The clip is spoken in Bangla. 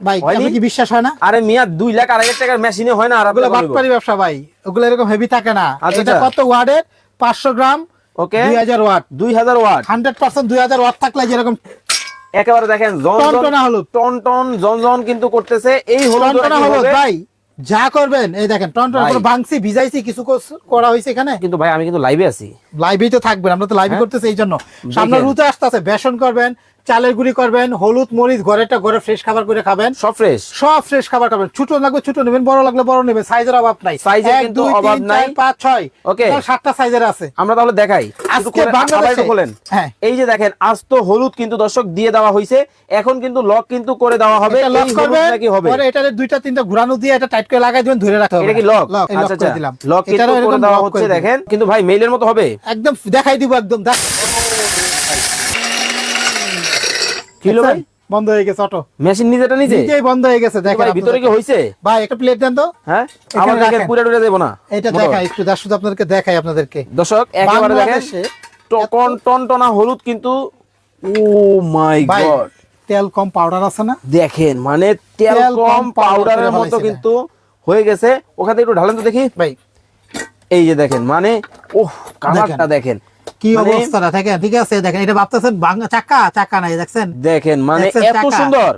ভাই আপনি কি বিশ্বাস হয় না? আরে মিয়া দুই লাখ আড়াই টাকার মেশিনে হয় না আর ওগুলো বাটপারি ব্যবসা ভাই ওগুলো এরকম হেভি থাকে না। আচ্ছা, এটা আচ্ছা। কত gram okay watt. Watt. Watt থাকলে যেরকম একেবারে দেখেন জন টন টন জন জন কিন্তু করতেছে। এই ভাই যা করবেন এই দেখেন টন। করে ভাঙছি ভিজাইছি কিছু করা হয়েছে এখানে। কিন্তু ভাই আমি কিন্তু লাইভে আছি। লাইভেই তো থাকবেন আমরা তো লাইভই হ্যাঁ। করতেছি এই জন্য। সামনে। রুতে আসতেছে বেসন করবেন চালের গুঁড়ি করবেন হলুদ মরিচ ঘরেটা ঘরে ফ্রেশ খাবার করে খাবেন। সব ফ্রেশ সব ফ্রেশ খাবার খাবেন। ছোট লাগবে ছোট নেবেন বড় লাগলে বড় নেবেন সাইজের অভাব নাই। সাইজের কিন্তু অভাব নাই। চার, পাঁচ ছয়। Okay. টোটাল সাতটা সাইজের আছে। আমরা তাহলে দেখাই। আজকে বাংলাদেশে- একটু হ্যাঁ। এই যে দেখেন আজ তো হলুদ কিন্তু দর্শক দিয়ে দেওয়া হয়েছে এখন কিন্তু লক কিন্তু করে দেওয়া হবে। লক করবেন নাকি হবে? পরে এটারে দুইটা তিনটা ঘুরানো দিয়ে এটা টাইট করে লাগাই দিবেন ধরে রাখতে হবে। এটা কি লক আচ্ছা আচ্ছা। দিলাম। লক কিন্তু করে দেওয়া হচ্ছে দেখেন। কিন্তু ভাই মেইলের মতো হবে? একদম দেখাই দিব একদম দেখ। কি হলো ভাই? বন্ধ হয়ে গেছে অটো। মেশিন নিজেটা নিজে? নিজেই বন্ধ হয়ে গেছে দেখেন ভিতরে কি হইছে? ভাই একটা প্লেট দেন তো। হ্যাঁ? এখানে দেখেন পুরো টুরে দেবো না। এটা দেখাই একটু দাস শুধু আপনাদেরকে দেখাই আপনাদেরকে। দর্শক একেবারে দেখেন বাংলাদেশে টন টন হলুদ কিন্তু ও মাই গড। তেল কম পাউডার আছে না? দেখেন মানে তেল কম পাউডারের মতো কিন্তু হয়ে গেছে। ওখানে একটু ঢালেন তো দেখি। ভাই। এই যে দেখেন মানে ওহ কালারটা দেখেন। কি মানে- অবস্থাটা? দেখেন ঠিক আছে দেখেন এটা ভাবতেছেন চাকা চাকা নাই দেখছেন? দেখেন মানে এত? সুন্দর।